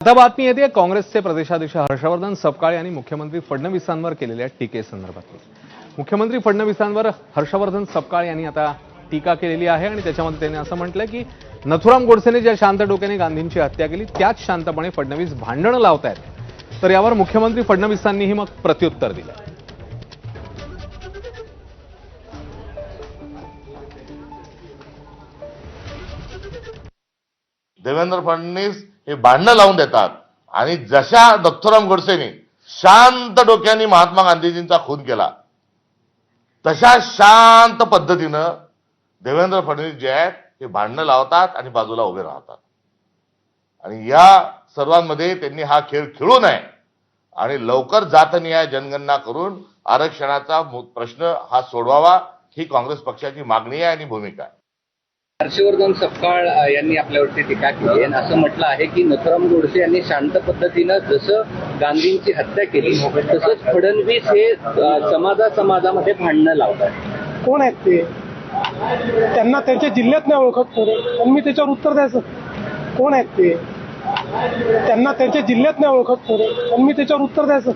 आता बातमी येते काँग्रेसचे प्रदेशाध्यक्ष हर्षवर्धन सपकाळे यांनी मुख्यमंत्री फडणवीसांवर केलेल्या टीकेसंदर्भातली मुख्यमंत्री फडणवीसांवर हर्षवर्धन सपकाळ यांनी आता टीका केलेली आहे आणि त्याच्यामध्ये त्यांनी असं म्हटलंय की नथुराम गोडसेने ज्या शांत डोक्याने गांधींची हत्या केली त्याच शांतपणे फडणवीस भांडणं लावतायत. तर यावर मुख्यमंत्री फडणवीसांनीही मग प्रत्युत्तर दिलं देवेंद्र फडणवीस हे भांडणं लावून देतात. आणि जशा दत्तराम गोडसेने शांत डोक्याने महात्मा गांधीजींचा खून केला तशा शांत पद्धतीनं देवेंद्र फडणवीस जे आहेत हे भांडणं लावतात आणि बाजूला उभे राहतात. आणि या सर्वांमध्ये त्यांनी हा खेळ खेळू नये आणि लवकर जातनिहाय जनगणना करून आरक्षणाचा प्रश्न हा सोडवावा ही काँग्रेस पक्षाची मागणी आहे आणि भूमिका आहे. हर्षवर्धन सपकाळ यांनी आपल्यावरती टीका केली आणि असं म्हटलं आहे की नथुराम गोडसे यांनी शांत पद्धतीनं जसं गांधींची हत्या केली तसंच फडणवीस हे समाजा समाजामध्ये भांडणं लावतात कोण आहेत ते? त्यांना त्यांच्या जिल्ह्यात नाही ओळखत कोण आणि मी त्याच्यावर उत्तर द्यायचं. कोण आहेत ते? त्यांना त्यांच्या जिल्ह्यात नाही ओळखत कोण आणि मी त्याच्यावर उत्तर द्यायचं.